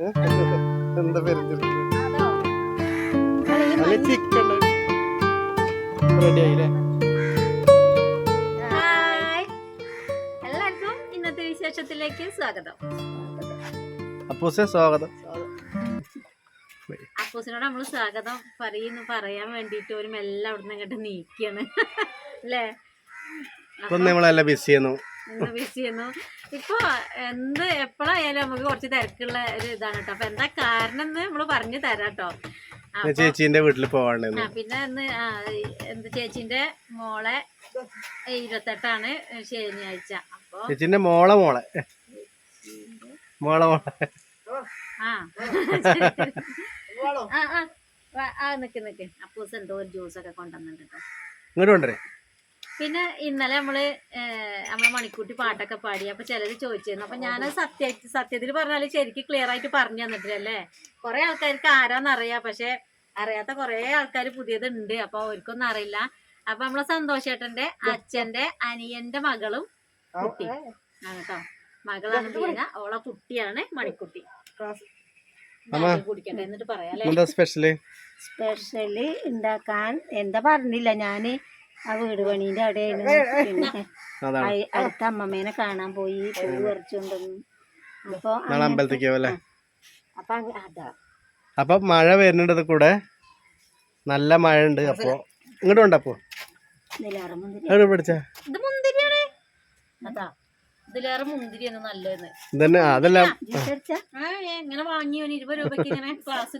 എന്താ പേര് chicken ready ആയില്ലേ? എല്ലാവർക്കും ഇന്നത്തെ വിശേഷത്തിലേക്ക് സ്വാഗതം. അപ്പൂസെ സ്വാഗതം. അപ്പൂസിനോട് നമ്മൾ സ്വാഗതം പറയുന്നു പറയാൻ വേണ്ടിട്ട് ഒരു മെല്ലെ അവിടുന്ന് ഇങ്ങോട്ട് നീക്കിയാണ് അല്ലേ? നമ്മളെല്ലാം ബിസിയെന്നു ചെയ്യുന്നു ഇന്ന് ബിസി ചെയ്യുന്നു ഇപ്പൊ എന്ത് എപ്പോഴായാലും നമുക്ക് കുറച്ച് തിരക്കുള്ള ഒരു ഇതാണ് കേട്ടോ അപ്പൊ എന്താ കാരണം എന്ന് നമ്മൾ പറഞ്ഞു തരാട്ടോ. കേട്ടോ ഞാൻ വീട്ടിൽ പോവാണ് പിന്നെ ഇന്ന് എന്ത് ചേച്ചിന്റെ മോളെ ഇരുപത്തെട്ടാണ് ശനിയാഴ്ച. അപ്പൊ ചേച്ചിന്റെ മോളെ മോളെ. മോളെ മോളെ. ആ. ആ നിക്ക് നിക്ക്. അപ്പൂസ് എന്തോ ഒരു ജ്യൂസ് ഒക്കെ കൊണ്ടുവന്നിട്ടുണ്ട് ഇങ്ങോട്ട് കൊണ്ടുവരേ. പിന്നെ ഇന്നലെ നമ്മൾ നമ്മളെ മണിക്കൂട്ടി പാട്ടൊക്കെ പാടി. അപ്പൊ ചിലര് ചോദിച്ചിരുന്നു. അപ്പൊ ഞാൻ സത്യ സത്യത്തിൽ പറഞ്ഞാൽ ശരിക്കും ക്ലിയർ ആയിട്ട് പറഞ്ഞു തന്നിട്ടില്ലല്ലേ കുറെ ആൾക്കാർക്ക് ആരാന്ന് ആരാന്നറിയാം പക്ഷെ അറിയാത്ത കുറെ ആൾക്കാർ പുതിയതുണ്ട് അപ്പൊ അവർക്കൊന്നും അറിയില്ല. അപ്പൊ നമ്മളെ സന്തോഷേട്ടന്റെ അച്ഛന്റെ അനിയന്റെ മകളും കുട്ടി. ആണ് കേട്ടോ മകളാണ് ബീന. ഓളെ കുട്ടിയാണ് മണിക്കുട്ടി. കുടിക്കട്ടെ എന്നിട്ട് പറയാം സ്പെഷ്യൽ സ്പെഷ്യൽ ഉണ്ടാക്കാൻ എന്താ പറഞ്ഞില്ല. ഞാൻ ആ വീട് പണീന്റെ അവിടെ പിന്നെ അടുത്ത അമ്മമ്മേനെ കാണാൻ പോയി പൂ അപ്പൊ അമ്പലത്തേക്ക് പോവല്ലേ? അപ്പൊ അതാ. അപ്പൊ മഴ വരുന്നുണ്ടത് കൂടെ നല്ല മഴ ഉണ്ട് അപ്പൊ? ഇങ്ങോട്ട്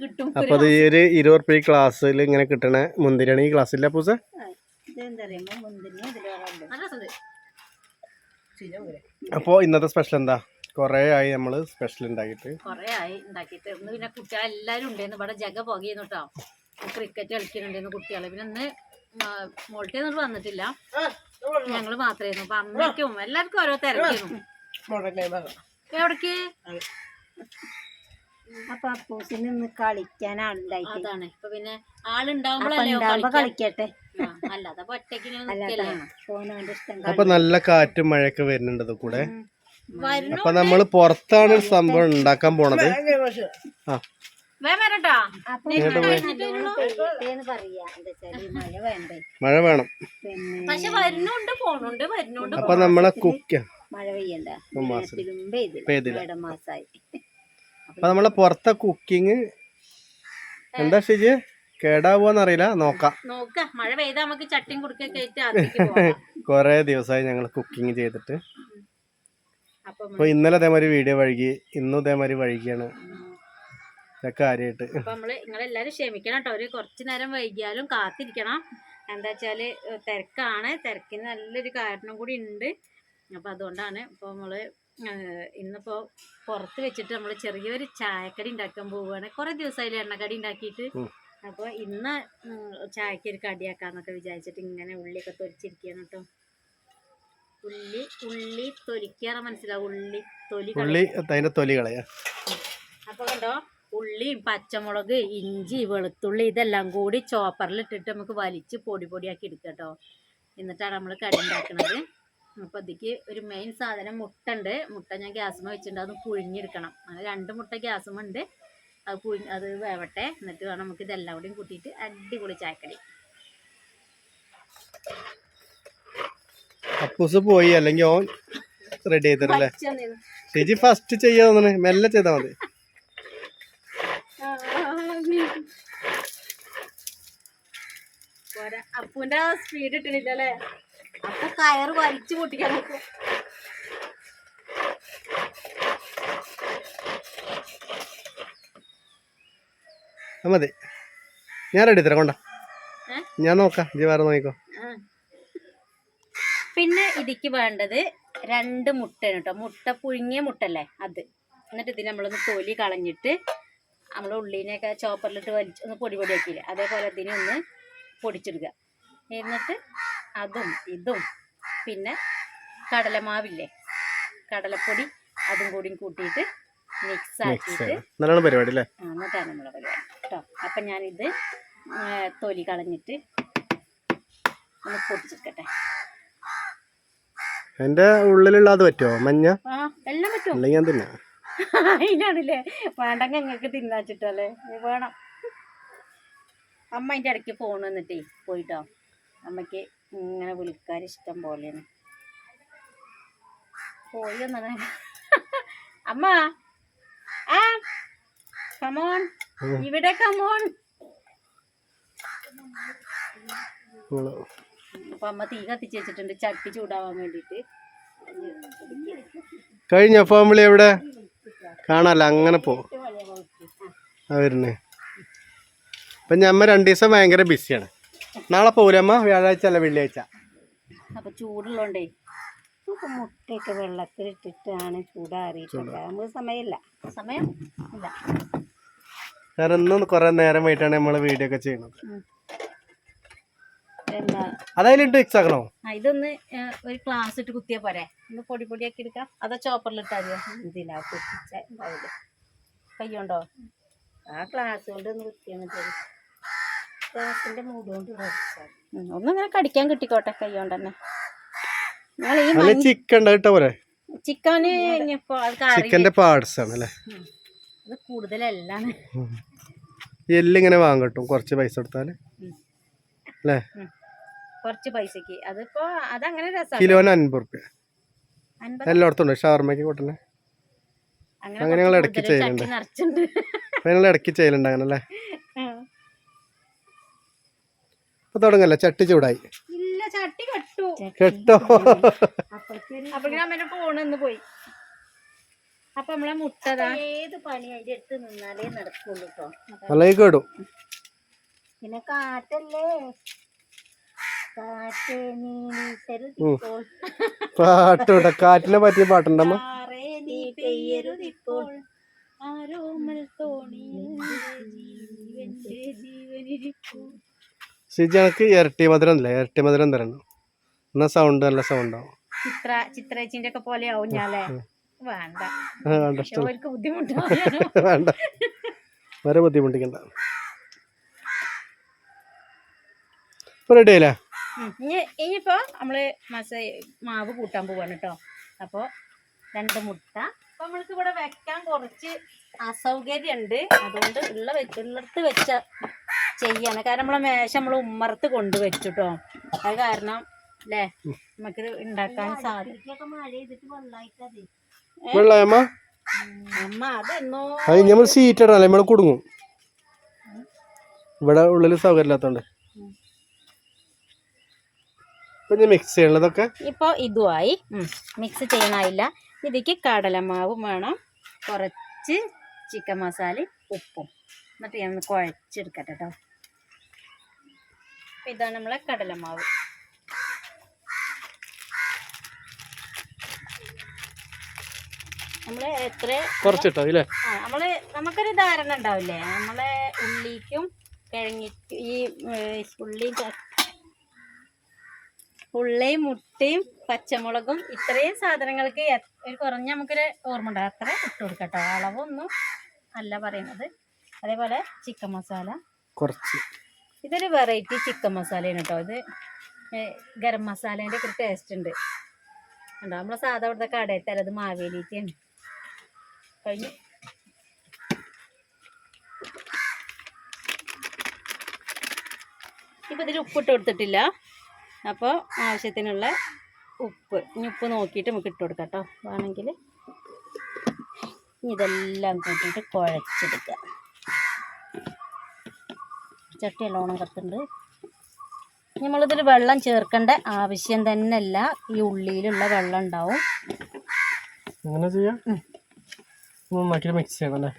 കിട്ടും. അപ്പൊ ഈ ഒരു ഇരുപത് റുപ്യ ക്ലാസ്സിൽ ഇങ്ങനെ കിട്ടണ മുന്തിരിയാണ് ഈ ക്ലാസ്സില്ല പൂസ മുന്തിരി അപ്പോ ഇന്നത്തെ സ്പെഷ്യൽ എന്താ? കൊറേ ആയി നമ്മൾ സ്പെഷ്യൽ ഉണ്ടാക്കിയിട്ട് കൊറേ ആയി ഉണ്ടാക്കിയിട്ട് ഇന്ന് പിന്നെ കുട്ടികൾ എല്ലാരും ഉണ്ടായിരുന്നു ഇവിടെ ജഗ പുകയുന്നു കേട്ടോ ക്രിക്കറ്റ് കളിക്കുന്നുണ്ടായിരുന്നു കുട്ടികൾ. പിന്നെ ഇന്ന് മോൾട്ടേ ഒന്നും വന്നിട്ടില്ല. ഞങ്ങൾ മാത്രമായിരുന്നു അപ്പൊ അമ്മയ്ക്കും എല്ലാവർക്കും ഓരോ തിരക്കായിരുന്നു എവിടേക്ക്? അപ്പൊ അപ്പൂസിന് ഇന്ന് കളിക്കാൻ ആളുണ്ടായിട്ട് അതാണ്. ഇപ്പൊ പിന്നെ ആളുണ്ടാവുമ്പോഴല്ലേ ഉണ്ടാവുമ്പോ കളിക്കട്ടെ. അല്ലാതെ ഒറ്റയ്ക്ക് ഇഷ്ടം അപ്പൊ നല്ല കാറ്റും മഴയൊക്കെ വരുന്നുണ്ട് കൂടെ. അപ്പൊ നമ്മൾ പുറത്താണ് ഒരു സംഭവം ഉണ്ടാക്കാൻ പോണത്. ആ. മഴ വേണ്ടേ? മഴ വേണം. പക്ഷെ വരുന്നുണ്ട് പോണുണ്ട് വരുന്നുണ്ട് അപ്പൊ നമ്മളെ കുക്ക മഴ പെയ്യണ്ട. പെയ്തില്ല. മാസായി അപ്പൊ നമ്മളെ പുറത്തെ കുക്കിങ് എന്താ ശരി കേടാവോന്നറിയില്ല നോക്കാം. നോക്ക. മഴ പെയ്താ നമുക്ക് ചട്ടിയും കുടുക്കൊക്കെ കൊറേ ദിവസമായി ഞങ്ങൾ കുക്കിംഗ് ചെയ്തിട്ട്. അപ്പൊ അപ്പൊ ഇന്നലെ അതേമാതിരി വീഡിയോ വഴുകി. ഇന്നും അതേമാതിരി വഴുകിയാണ്. ഇതൊക്കെ കാര്യമായിട്ട് അപ്പൊ നമ്മൾ നിങ്ങളെല്ലാരും ക്ഷമിക്കണം കേട്ടോ. ഒരു കുറച്ചു നേരം വൈകിയാലും കാത്തിരിക്കണം. എന്താ വെച്ചാൽ ഏഹ് തിരക്കാണ്. തിരക്കിന് നല്ലൊരു കാരണം കൂടി ഉണ്ട്. അപ്പൊ അതുകൊണ്ടാണ് ഇപ്പൊ നമ്മൾ ഇന്നിപ്പോ പുറത്ത് വെച്ചിട്ട് നമ്മൾ ചെറിയൊരു ചായക്കടി ഉണ്ടാക്കാൻ പോവുകയാണ് കുറെ ദിവസമായില്ല എണ്ണക്കടി ഉണ്ടാക്കിയിട്ട് അപ്പോൾ അപ്പൊ ഇന്ന് ചായക്ക് ഒരു കടിയാക്കാന്നൊക്കെ വിചാരിച്ചിട്ട് ഇങ്ങനെ ഉള്ളിയൊക്കെ തൊലിച്ചിരിക്കുകയാണ് കേട്ടോ ഉള്ളി ഉള്ളി തൊലിക്കാറ മനസ്സിലാവും? ഉള്ളി തൊലി ഉള്ളി അതിന്റെ തൊലി കളയാ. അപ്പൊ കണ്ടോ? ഉള്ളിയും പച്ചമുളക് ഇഞ്ചി വെളുത്തുള്ളി ഇതെല്ലാം കൂടി ചോപ്പറിൽ ഇട്ടിട്ട് നമുക്ക് വലിച്ച് പൊടി പൊടിയാക്കി എടുക്കാം കേട്ടോ എന്നിട്ടാണ് നമ്മൾ കടി ഉണ്ടാക്കുന്നത് അപ്പൊ ഇതിക്ക് ഒരു മെയിൻ സാധനം മുട്ട ഉണ്ട് മുട്ട ഞാൻ ഗ്യാസുമ വെച്ചിട്ടുണ്ട്. അത് പുഴുങ്ങിയെടുക്കണം. അങ്ങനെ രണ്ട് മുട്ട ഗ്യാസുമുണ്ട് അത് പുഴി അത് വേവട്ടെ. എന്നിട്ട് വേണം നമുക്ക് ഇതെല്ലാം കൂടിയും കൂട്ടിയിട്ട് അടിപൊളി ചായക്കടി. അപ്പൂസ് പോയി. അല്ലെങ്കിൽ ഓൻ റെഡി ചെയ്തരല്ലേ ചേച്ചി ഫസ്റ്റ് ചെയ്യാ തോന്നണേ. മെല്ലെ ചെയ്താ മതി. അപ്പൂന്റെ സ്പീഡ് ഇട്ടിട്ടില്ല അല്ലേ അപ്പൊ കയറ് വലിച്ചു പൊട്ടിക്കണം. മതി. ഞാൻ റെഡി തരാം കൊണ്ട. ഞാൻ നോക്കാം ഇജ്ജ് വേറെ നോക്കിക്കോ. പിന്നെ ഇതിക്ക് വേണ്ടത് രണ്ട് മുട്ടയാണ് കേട്ടോ. മുട്ട പുഴുങ്ങിയ മുട്ടല്ലേ അത്. എന്നിട്ട് ഇതിന് നമ്മളൊന്ന് തൊലി കളഞ്ഞിട്ട് നമ്മൾ ഉള്ളിനെയൊക്കെ ചോപ്പറിലിട്ട് വലിച്ച് ഒന്ന് പൊടി പൊടിയാക്കിയില്ലേ? അതേപോലെ ഇതിനെ ഒന്ന് പൊടിച്ചെടുക്കുക എന്നിട്ട് അതും ഇതും. പിന്നെ കടലമാവില്ലേ? കടലപ്പൊടി അതും കൂടി കൂട്ടിയിട്ട് മിക്സ് ആക്കിയിട്ട് നല്ലോണം പരിപാടി അല്ലേ എന്നിട്ടാണ് നമ്മളെ പരിപാടി. കേട്ടോ? അപ്പം ഞാനിത് തൊലി കളഞ്ഞിട്ട് ഒന്ന് പൊട്ടിച്ചെടുക്കട്ടെ എന്റെ ഉള്ളിലുള്ള അത് പറ്റുമോ? മഞ്ഞ? എല്ലാം പറ്റും. അല്ലെങ്കിൽ ഞാൻ തിന്നാ? അതിനാണല്ലേ. വേണ്ടെങ്കിൽ ഞങ്ങൾക്ക് തിന്നാച്ചിട്ടല്ലേ വേണം. അമ്മ അതിന്റെ ഇടയ്ക്ക് ഫോൺ വന്നിട്ടേ പോയിട്ടോ. അമ്മയ്ക്ക് ഇങ്ങനെ വിളിക്കാൻ ഇഷ്ടം പോലെയാണ്. പോയി ഒന്നാണ് അമ്മ. ആ കമോൺ ഇവിടെ കമോൺ അപ്പൊ അമ്മ തീ കത്തിച്ച് വെച്ചിട്ടുണ്ട്. ചട്ടി ചൂടാവാൻ വേണ്ടിട്ട് കഴിഞ്ഞ? ഫാമിലി എവിടെ? കാണാല്ല അങ്ങനെ പോ. വരുന്നേ. ഇപ്പം ഞമ്മ രണ്ടു ദിവസം ഭയങ്കര ബിസിയാണ് നാളെ പോരമ്മ വ്യാഴാഴ്ച അല്ല വെള്ളിയാഴ്ച. അപ്പൊ ചൂടുള്ളോണ്ടേ നമുക്ക് മുട്ടയൊക്കെ വെള്ളത്തിൽ ഇട്ടിട്ടാണ് നമുക്ക് സമയമില്ല. സമയം ഇല്ല. കാരണം ഇന്നും കുറേ നേരമായിട്ടാണ് നമ്മൾ വീഡിയോ ഒക്കെ ചെയ്യുന്നത്. എന്താ? മിക്സ് ആക്കണോ? ആ ഇതൊന്ന് ഏ, ഒരു ക്ലാസ് ഇട്ട് കുത്തിയാ പോരെ. ഒന്ന് പൊടി പൊടിയാക്കി എടുക്കാം. അതോ ചോപ്പറിൽ ഇട്ടാൽ മതിയോ? ഇതിലാ പൊട്ടിച്ച ഉണ്ടാവില്ല കയ്യുണ്ടോ? ആ ക്ലാസ് കൊണ്ട് ഒന്ന് കുത്തിയാൽ മതി ഒന്നിങ്ങനെ കടിക്കാൻ കിട്ടിക്കോട്ടെ കൈകൊണ്ട് തന്നെ നിങ്ങൾ ഈ ചിക്കൻ ചിക്കന് ചിക്കന്റെ പാർട്സ് ആണ് അല്ലേ ഉം. അത് കൂടുതലെല്ലാണ് എല്ലിങ്ങനെ വാങ്ങട്ടും കുറച്ച് പൈസ കൊടുത്താൽ. അല്ലേ? കുറച്ച് പൈസക്ക്. അതിപ്പോ അതങ്ങനെ കിലോന് അൻപത് റുപ്യ. എല്ലായിടത്തും ഉണ്ട്. ഷവർമ്മയ്ക്ക് കൂട്ടണേ. അങ്ങനെ ഞങ്ങൾ ഇടയ്ക്ക് ചെയ്യലുണ്ട്. ഞങ്ങൾ ഇടയ്ക്ക് ചെയ്യലുണ്ട് അങ്ങനെ അല്ലേ ഉം. ഇപ്പൊ തുടങ്ങല്ല? ചട്ടി ചൂടായി. ഇല്ല ചട്ടി കെട്ടു. അമ്മേന്റെ പോയി. അപ്പൊ നമ്മളെ മുട്ടതാ ഏത് പണി അതിന്റെ അടുത്ത് നിന്നാലേ നടക്കുള്ളൂ കേട്ടോ അല്ലെങ്കിൽ കേടും പിന്നെ കാറ്റല്ലേ കാറ്റ് നീ ഉം. പാട്ടുണ്ട് കാറ്റിനെ പറ്റിയ പാട്ടുണ്ടമ്മ ആരോമൽ ജീവന്റെ ജീവനിരിപ്പൂ. ഷിജി എനിക്ക് ഇരട്ടി മധുരം ഇല്ല? ഇരട്ടി മധുരം തരണം. എന്നാ സൗണ്ട് നല്ല സൗണ്ട് ആവും. ചിത്ര ചിത്രേച്ചിന്റെ ഒക്കെ പോലെ ആവും ഞാനേ വേണ്ട. വേണ്ട ഇഷ്ടം. അവർക്ക് ബുദ്ധിമുട്ടാണ് വേണ്ട. വേറെ ബുദ്ധിമുട്ടിക്കണ്ട. ഇപ്പൊ റെഡി ആയില്ലേ? ഇനി ഇനിയിപ്പോ നമ്മൾ മസ മാവ് കൂട്ടാൻ പോവാണ് കേട്ടോ അപ്പൊ രണ്ട് മുട്ട. അപ്പൊ നമ്മൾക്ക് ഇവിടെ വെക്കാൻ കുറച്ച് അസൗകര്യം ഉണ്ട് അതുകൊണ്ട് ഉള്ള വെച്ചുള്ളിടത്ത് വെച്ച ചെയ്യാണ്. കാരണം നമ്മളെ മേശ നമ്മൾ ഉമ്മറത്ത് കൊണ്ട് വെച്ചിട്ടോ. അത് കാരണം അല്ലേ നമുക്ക് ഉണ്ടാക്കാൻ സാധിക്കും നമ്മൾ സീറ്റ് നമ്മൾ കുടുങ്ങും. ഇവിടെ ഉള്ളിൽ സൗകര്യം ഇല്ലാത്തോണ്ട് ഇപ്പൊ മിക്സ് ചെയ്യണതൊക്കെ? ഇപ്പൊ ഇതുമായി മിക്സ് ചെയ്യാനായില്ല ഇതിക്ക് കടലമാവും വേണം. കുറച്ച് ചിക്കൻ മസാലയും ഉപ്പും. എന്നിട്ട് ഞാൻ കുഴച്ചെടുക്കട്ടെ കേട്ടോ അപ്പൊ ഇതാണ് നമ്മളെ കടലമാവ്. നമ്മൾ എത്ര കുറച്ചിട്ടോ ഇല്ലേ? ആ നമ്മൾ നമുക്കൊരു ധാരണ ഉണ്ടാവില്ലേ? നമ്മളെ ഉള്ളിക്കും കിഴങ്ങിക്കും ഈ ഉള്ളിയും ഉള്ളിയും മുട്ടയും പച്ചമുളകും ഇത്രയും സാധനങ്ങൾക്ക് ഒരു കുറഞ്ഞ നമുക്കൊരു ഓർമ്മ ഉണ്ടാകും അത്ര ഇട്ട് കൊടുക്കട്ടോ. അളവൊന്നും അല്ല പറയുന്നത്. അതേപോലെ ചിക്കൻ മസാല. കുറച്ച്. ഇതൊരു വെറൈറ്റി ചിക്കൻ മസാലയാണ് കേട്ടോ ഇത് ഗരം മസാലേന്റെ ഒക്കെ ടേസ്റ്റ് ഉണ്ട്. ഉണ്ടോ നമ്മൾ സാധാ ഇവിടുത്തെ കടയിൽ തരത് മാവേലിയിട്ടാണ് കഴിഞ്ഞു. ഇപ്പം ഇതിൽ ഉപ്പിട്ട് കൊടുത്തിട്ടില്ല. അപ്പോൾ ആവശ്യത്തിനുള്ള ഉപ്പ്. ഇനി ഉപ്പ് നോക്കിയിട്ട് നമുക്ക് ഇട്ട് കൊടുക്കാം കേട്ടോ വേണമെങ്കിൽ ഇതെല്ലാം കൂട്ടിയിട്ട് കുഴച്ചെടുക്കുക ചട്ടി എല്ലാം കത്തുണ്ട്. നമ്മളിതിൽ വെള്ളം ചേർക്കേണ്ട ആവശ്യം തന്നെ അല്ല ഈ ഉള്ളിയിലുള്ള വെള്ളം ഉണ്ടാവും.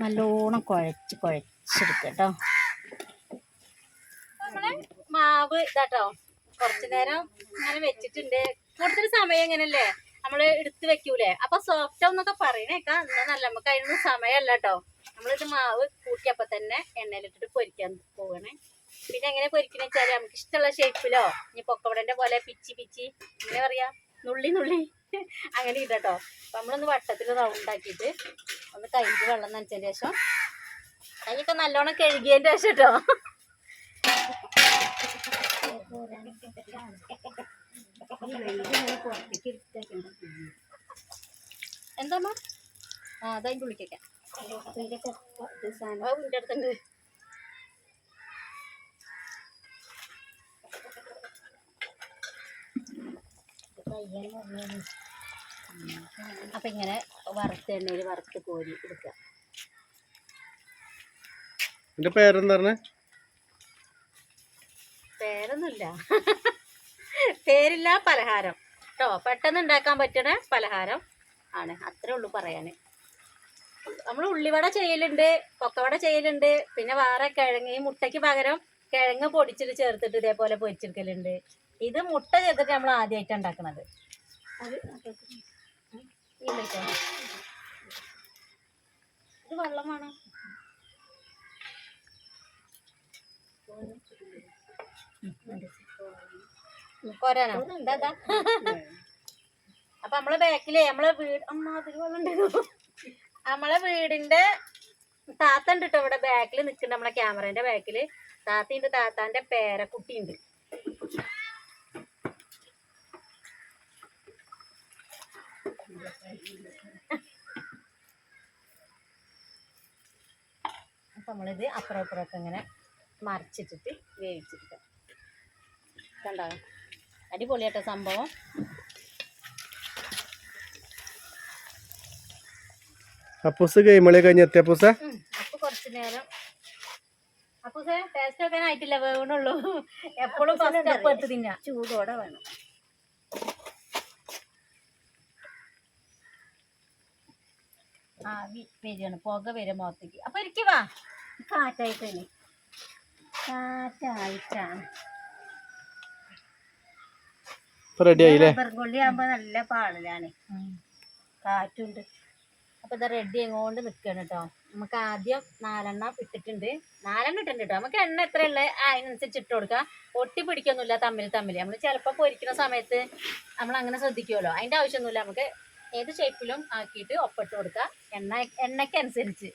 നല്ലോണം കുഴച്ച് കുഴച്ചെടുക്കട്ടോ. കേട്ടോ നമ്മളെ മാവ് ഇതാട്ടോ. കുറച്ചു നേരം ഇങ്ങനെ വെച്ചിട്ടുണ്ട്. കൂടുതൽ സമയം ഇങ്ങനല്ലേ നമ്മൾ എടുത്ത് വെക്കൂലേ? അപ്പൊ സോഫ്റ്റ് എന്നൊക്കെ പറയണേക്കാ. എന്നാ നല്ല നമുക്ക് അതിനൊന്നും സമയമല്ല കേട്ടോ. നമ്മളിത് മാവ് കൂട്ടിയപ്പോ തന്നെ എണ്ണയിലിട്ടിട്ട് പൊരിക്കാൻ പോവണേ. പിന്നെ എങ്ങനെ പൊരിക്കുന്ന വെച്ചാൽ നമുക്ക് ഇഷ്ടമുള്ള ഷേപ്പിലോ ഇനി പൊക്കവടന്റെ പോലെ പിച്ചി പിച്ചി എങ്ങനെ പറയാ നുള്ളി നുള്ളി അങ്ങനെ ഇടട്ടോ. അപ്പൊ നമ്മളൊന്ന് വട്ടത്തിൽ റൗണ്ട് ആക്കിയിട്ട് ഒന്ന് കഴിഞ്ഞ് വെള്ളം നനച്ചതിന് ശേഷം കൈയൊക്കെ നല്ലോണം കഴുകിയതിന്റെ ശേഷം കേട്ടോ എന്താ ആ അതതിന്റെ ഇത് സാധനം അടുത്തുണ്ട്. അപ്പം ഇങ്ങനെ വറുത്ത എണ്ണയിൽ വറുത്ത് കോരി എടുക്കുക എന്റെ പേരെന്താ പറഞ്ഞേ? പേരൊന്നുമില്ല. പേരില്ല പലഹാരം. കേട്ടോ പെട്ടെന്ന് ഉണ്ടാക്കാൻ പറ്റണ പലഹാരം ആണ്. അത്രേ ഉള്ളൂ പറയാൻ നമ്മൾ ഉള്ളിവട ചെയ്യലുണ്ട് പൊക്കവട ചെയ്യലുണ്ട് പിന്നെ വേറെ കിഴങ്ങ് ഈ മുട്ടയ്ക്ക് പകരം കിഴങ്ങ് പൊടിച്ചിട്ട് ചേർത്തിട്ട് ഇതേപോലെ പൊരിച്ചെടുക്കലുണ്ട്. ഇത് മുട്ട ചേർത്തിട്ട് നമ്മൾ ആദ്യമായിട്ട് ഉണ്ടാക്കുന്നത് ഇത് വെള്ളമാണ്. അപ്പൊ നമ്മളെ ബാക്കിലേ നമ്മളെ വീട് അമ്മ അതിൽ വെള്ളം നമ്മളെ വീടിന്റെ താത്ത ഉണ്ട് കേട്ടോ ഇവിടെ ബാക്കിൽ നിൽക്കുന്നുണ്ട് നമ്മളെ ക്യാമറേന്റെ ബാക്കിൽ താത്തയുണ്ട് താത്താന്റെ പേരക്കുട്ടിയുണ്ട്. നമ്മളിത് അപ്പുറം അപ്പുറമൊക്കെ ഇങ്ങനെ മറിച്ചിട്ടിട്ട് വേവിച്ചെടുക്കാം കണ്ടോ? അടിപൊളിയാട്ടോ സംഭവം. അപ്പൂസ് കൈമളി കഴിഞ്ഞ എത്തിയ അപ്പൂസ? അപ്പൊ കുറച്ചു നേരം. അപ്പൂസ ടേസ്റ്റ് ഒക്കെ ആയിട്ടില്ല? വേവണുള്ളൂ എപ്പോഴും ഫസ്റ്റ് അപ്പ് എടുത്ത് തിന്നാ ചൂടോടെ വേണം. ആ വരികയാണ്. പുക വരും മുഖത്തേക്ക്. അപ്പൊ ഇരിക്ക് വാ. കാറ്റായിട്ടാണ് കാറ്റായിട്ടാണ്. ഇപ്പൊ റെഡി ആയില്ലേ? റബ്ബർ കൊള്ളി ആകുമ്പോ നല്ല പാളിലാണ് കാറ്റുണ്ട്. അപ്പൊ ഇത് റെഡി എങ്ങോണ്ട് നിക്കണം കേട്ടോ നമുക്ക് ആദ്യം നാലെണ്ണം ഇട്ടിട്ടുണ്ട്. നാലെണ്ണം ഇട്ടിട്ടുണ്ട് കേട്ടോ നമുക്ക് എണ്ണ എത്ര ഉള്ളത് അതിനനുസരിച്ച് ഇട്ട് കൊടുക്കാം. ഒട്ടി പിടിക്കൊന്നുമില്ല തമ്മിൽ തമ്മിൽ. നമ്മൾ ചിലപ്പോൾ പൊരിക്കുന്ന സമയത്ത് നമ്മൾ അങ്ങനെ ശ്രദ്ധിക്കുമല്ലോ അതിന്റെ ആവശ്യമൊന്നുമില്ല. നമുക്ക് ഏത് ഷേപ്പിലും ആക്കിയിട്ട് ഒപ്പിട്ട് കൊടുക്കാം. എണ്ണ എണ്ണയ്ക്ക് അനുസരിച്ച്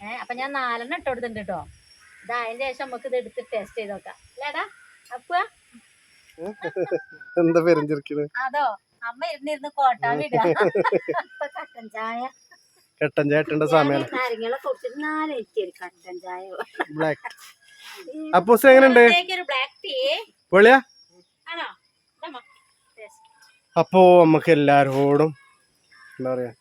ഏഹ് അപ്പൊ ഞാൻ നാലെണ്ണം ഇട്ട് കൊടുത്തിട്ടുണ്ട് കേട്ടോ ഇത് അതിന്റെ ശേഷം നമുക്ക് ഇത് എടുത്ത് ടേസ്റ്റ് ചെയ്ത് നോക്കാം. അല്ലേടാ അപ്പ എന്താ പെരിഞ്ചിരിക്കുന്നത് അതോ? അമ്മ ഇരുന്നിരുന്ന് കോട്ടാൻ വിടുക കട്ടൻ ചായ. കെട്ടൻ ചേട്ടന്റെ സമയം നാരങ്ങളെ കുടിച്ചിട്ട് നാലെനിക്ക് കട്ടൻ ചായ ബ്ലാക്ക്. അപ്പൂസ് എങ്ങനെയുണ്ട്? ഒരു ബ്ലാക്ക് ടീ. പൊളിയാ ആണോ. അപ്പോ നമുക്ക് എല്ലാരോടും എന്താ പറയാ?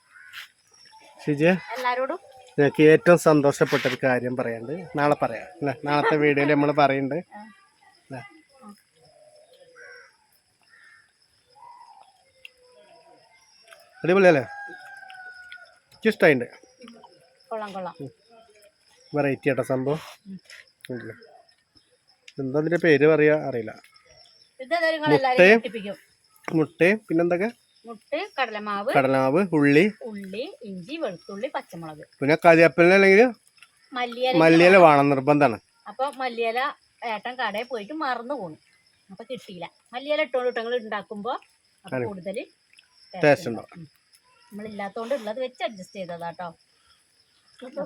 ശരി എല്ലാരോടും ഞങ്ങൾക്ക് ഏറ്റവും സന്തോഷപ്പെട്ട ഒരു കാര്യം പറയാണ്ട് നാളെ പറയാം അല്ലേ? നാളത്തെ വീഡിയോയിൽ നമ്മൾ പറയുന്നുണ്ട് അല്ലേ? അടിപൊളിയല്ലേ? ഇഷ്ടമായിണ്ട് വെറൈറ്റി ആട്ടോ സംഭവം. എന്താ അതിന്റെ പേര് പറയാ അറിയില്ല. മുട്ടയും മുട്ടയും പിന്നെന്തൊക്കെ? മുട്ട കടലമാവ് കടലമാവ് ഉള്ളി ഉള്ളി ഇഞ്ചി വെളുത്തുള്ളി പച്ചമുളക്. പിന്നെ അല്ലെങ്കിൽ മല്ലിയില മല്ലിയില വേണം നിർബന്ധമാണ്. അപ്പൊ മല്ലിയില ഏട്ടൻ കടയിൽ പോയിട്ട് മറന്നു പോണു. അപ്പൊ കിട്ടിയില്ല മല്ലിയില ഇട്ടോണ്ട് ഇട്ടങ്ങൾ ഉണ്ടാക്കുമ്പോ അപ്പൊ കൂടുതൽ ടേസ്റ്റ് ഉണ്ടാവും നമ്മളില്ലാത്തോണ്ട് ഉള്ളത് വെച്ച് അഡ്ജസ്റ്റ് ചെയ്തതാട്ടോ.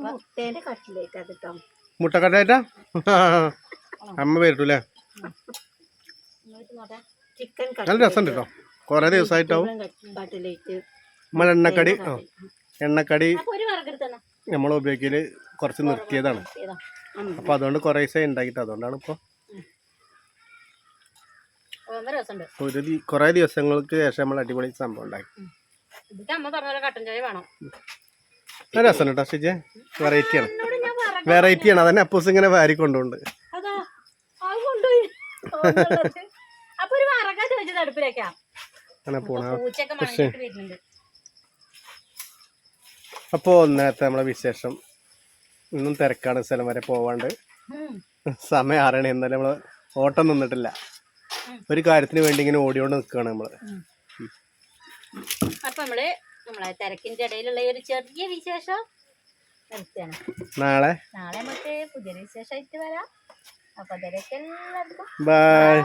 മുട്ടേന്റെ അത് കേട്ടോ മുട്ടക്കട്ടായിട്ടാ അമ്മ വരട്ടൂലേ ചിക്കൻ നല്ല രസം കേട്ടോ. കുറേ ദിവസമായിട്ടാവും നമ്മളെണ്ണക്കടി നമ്മൾ എണ്ണക്കടി ആ എണ്ണക്കടി നമ്മൾ ഉപയോഗിക്കൽ കുറച്ച് നിർത്തിയതാണ്. അപ്പോൾ അപ്പൊ അതുകൊണ്ട് കുറേ ദിവസം ഉണ്ടാക്കിയിട്ട് അതുകൊണ്ടാണ് ഇപ്പോൾ ഒരു കുറേ ദിവസങ്ങൾക്ക് ശേഷം നമ്മൾ അടിപൊളി സംഭവം ഉണ്ടാക്കി നല്ല രസമുണ്ട് കേട്ടോ ഷിജെ വെറൈറ്റിയാണ് വെറൈറ്റിയാണ് അതന്നെ അപ്പൂസ് ഇങ്ങനെ വാരി തോന്നുന്നുള്ളത്. അപ്പൊ ഒരു വറക്കാ ചോദിച്ചത് അടുപ്പിലേക്കാ. അങ്ങനെ പോണ. പക്ഷേ അപ്പോൾ നേരത്തെ നമ്മളെ വിശേഷം ഇന്നും തിരക്കാണ്. സ്ഥലം വരെ പോവാണ്ട്. സമയം ആറണി. എന്നാലും നമ്മൾ ഓട്ടം നിന്നിട്ടില്ല. ഒരു കാര്യത്തിന് വേണ്ടി ഇങ്ങനെ ഓടിയോണ്ട് നിൽക്കുകയാണ് നമ്മൾ അപ്പൊ നമ്മൾ നമ്മളെ തിരക്കിന്റെ ഇടയിലുള്ള ഒരു ചെറിയ വിശേഷം നാളെ? നാളെ നമുക്ക് പുതിയൊരു വിശേഷമായിട്ട് വരാം. അപ്പൊ അതിലേക്ക് എല്ലാവർക്കും ബൈ.